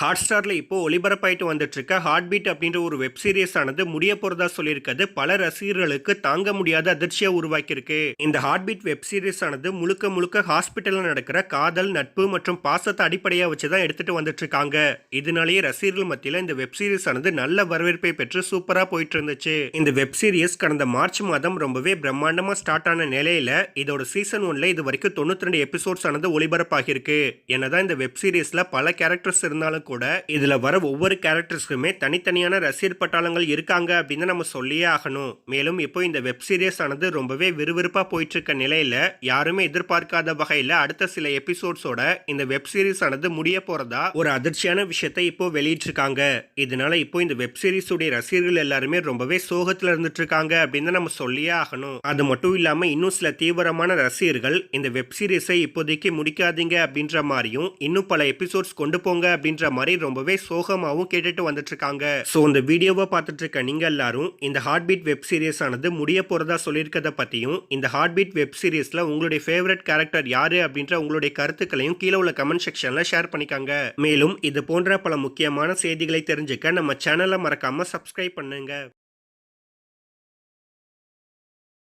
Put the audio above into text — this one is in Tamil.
ஹாட் ஸ்டாரில் இப்போ ஒளிபரப்பாயிட்டு வந்துட்டுருக்க ஹார்ட் பீட் அப்படின்ற ஒரு வெப் சீரிஸ் ஆனது முடிய போகிறதா சொல்லியிருக்கிறது. பல ரசிகர்களுக்கு தாங்க முடியாத அதிர்ச்சியாக உருவாக்கியிருக்கு. இந்த ஹார்ட் பீட் வெப் சீரிஸ் ஆனது முழுக்க முழுக்க ஹாஸ்பிட்டலில் நடக்கிற காதல் நட்பு மற்றும் பாசத்தை அடிப்படையாக வச்சு தான் எடுத்துகிட்டு வந்துட்டுருக்காங்க இதனாலேயே ரசிகர்கள் மத்தியில் இந்த வெப் சீரிஸ் ஆனது நல்ல வரவேற்பை பெற்று சூப்பராக போயிட்டு இருந்துச்சு இந்த வெப் சீரிஸ் கடந்த மார்ச் மாதம் ரொம்பவே பிரம்மாண்டமாக ஸ்டார்ட் ஆன நிலையில் இதோட சீசன் ஒன்ல இது வரைக்கும் தொண்ணூற்றி ரெண்டு எபிசோட்ஸ் ஆனது ஒளிபரப்பாகியிருக்கு. என்னதான் இந்த வெப் சீரிஸில் பல கேரக்டர்ஸ் இருந்தாலும் கூட இதில் வர ஒவ்வொரு கேரக்டர்ஸ்க்குமே தனித்தனியான ரசிகர் பட்டாளங்கள் இருக்காங்க அப்படின்னு நம்ம சொல்லியே ஆகணும். மேலும் இப்போ இந்த வெப் சீரிஸ் ஆனது ரொம்பவே விறுவிறுப்பாக போயிட்டு இருக்க நிலையில் யாருமே எதிர்பார்க்காத வகையில் அடுத்த சில எபிசோட்ஸோட இந்த வெப் சீரிஸ் ஆனது முடிய போறதா ஒரு அதிர்ச்சியான விஷயத்தை இப்போ வெளியிட்டிருக்காங்க. இதனால இப்போ இந்த வெப் சீரிஸ் உடைய ரசிகர்கள் எல்லாருமே ரொம்பவே சோகத்தில் இருந்துட்டு இருக்காங்க அப்படின்னு நம்ம சொல்லியே ஆகணும். அது மட்டும் இல்லாமல் இன்னும் சில தீவிரமான ரசிகர்கள் இந்த வெப் சீரிஸை இப்போதைக்கு முடிக்காதீங்க அப்படின்ற மாதிரியும் இன்னும் பல எபிசோட்ஸ் கொண்டு போங்க அப்படின்ற மாதிரி ரொம்பவே சோகமாகவும் கேட்டுட்டு வந்துட்டு இருக்காங்க ஸோ இந்த வீடியோவை பார்த்துட்டு இருக்க நீங்க எல்லாரும் இந்த ஹார்ட் பீட் வெப் சீரிஸ் ஆனது முடிய போறதா சொல்லியிருக்கத பத்தியும் இந்த ஹார்ட் பீட் வெப் சீரிஸ்ல உங்களுடைய ஃபேவரட் கேரக்டர் யாரு அப்படின்ற உங்களுடைய கருத்துக்களையும் கீழே உள்ள கமெண்ட் செக்ஷன்ல ஷேர் பண்ணிக்காங்க. மேலும் இது போன்ற பல முக்கியமான செய்திகளை தெரிஞ்சுக்க நம்ம சேனலை மறக்காம சப்ஸ்கிரைப் பண்ணுங்க.